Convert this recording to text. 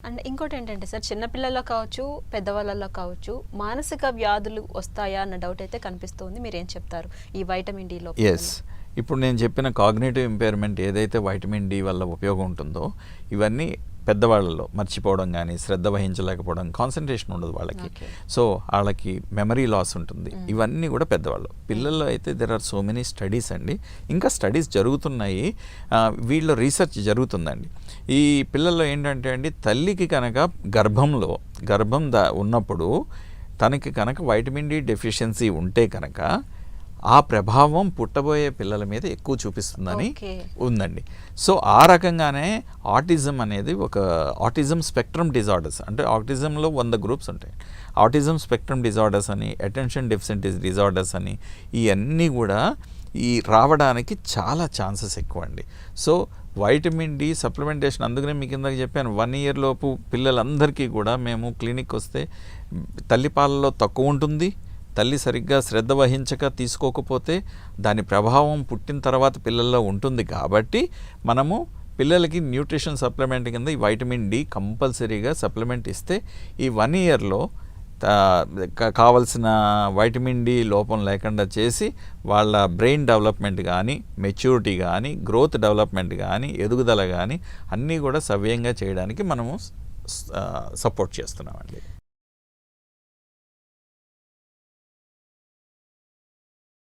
And ఇంకోటి ఏంటంటే sir చిన్నపిల్లల్లో కావచ్చు పెద్దవాళ్ళలో కావచ్చు మానసిక వ్యాధులు వస్తాయా అన్న డౌట్ అయితే కనిపిస్తుంది. మీరు ఏం చెప్తారు ఈ వైటమిన్ డి లో ఎస్ ఇప్పుడు నేను చెప్పిన కాగ్నేటివ్ ఇంపైర్మెంట్ ఏదైతే వైటమిన్ డి వల్ల ఉపయోగం ఉంటుందో ఇవన్నీ పెద్దవాళ్ళలో మర్చిపోవడం కానీ శ్రద్ధ వహించలేకపోవడం కాన్సన్ట్రేషన్ ఉండదు వాళ్ళకి. సో వాళ్ళకి మెమరీ లాస్ ఉంటుంది. ఇవన్నీ కూడా పెద్దవాళ్ళు. పిల్లల్లో అయితే there are so many studies అండి. ఇంకా స్టడీస్ జరుగుతున్నాయి. వీళ్ళ రీసెర్చ్ జరుగుతుందండి. ఈ పిల్లల్లో ఏంటంటే అండి తల్లికి కనుక గర్భంలో గర్భం దా ఉన్నప్పుడు తనకి కనుక వైటమిన్ డి డెఫిషియన్సీ ఉంటే కనుక ఆ ప్రభావం పుట్టబోయే పిల్లల మీద ఎక్కువ చూపిస్తుందని. ఉందండి. సో ఆ రకంగానే ఆటిజం అనేది ఒక ఆటిజం స్పెక్ట్రమ్ డిజార్డర్స్ అంటే ఆటిజంలో వంద గ్రూప్స్ ఉంటాయి. ఆటిజం స్పెక్ట్రమ్ డిజార్డర్స్ అని అటెన్షన్ డెఫిసిట్ డిజార్డర్స్ అని ఇవన్నీ కూడా ఈ రావడానికి చాలా ఛాన్సెస్ ఎక్కువ అండి సో వైటమిన్ డి సప్లిమెంటేషన్ అందుకనే మీకు ఇందాక చెప్పాను వన్ ఇయర్ లోపు పిల్లలందరికీ కూడా మేము క్లినిక్ వస్తే తల్లిపాలలో తక్కువ ఉంటుంది తల్లి సరిగ్గా శ్రద్ధ వహించక తీసుకోకపోతే దాని ప్రభావం పుట్టిన తర్వాత పిల్లల్లో ఉంటుంది కాబట్టి మనము పిల్లలకి న్యూట్రిషన్ సప్లిమెంట్ కింద ఈ వైటమిన్ డి కంపల్సరీగా సప్లిమెంట్ ఇస్తే ఈ వన్ ఇయర్లో కావలసిన వైటమిన్ డి లోపం లేకుండా చేసి వాళ్ళ బ్రెయిన్ డెవలప్మెంట్ కానీ మెచ్యూరిటీ కానీ గ్రోత్ డెవలప్మెంట్ కానీ ఎదుగుదల కానీ అన్నీ కూడా సవ్యంగా చేయడానికి మనము సపోర్ట్ చేస్తున్నామండి.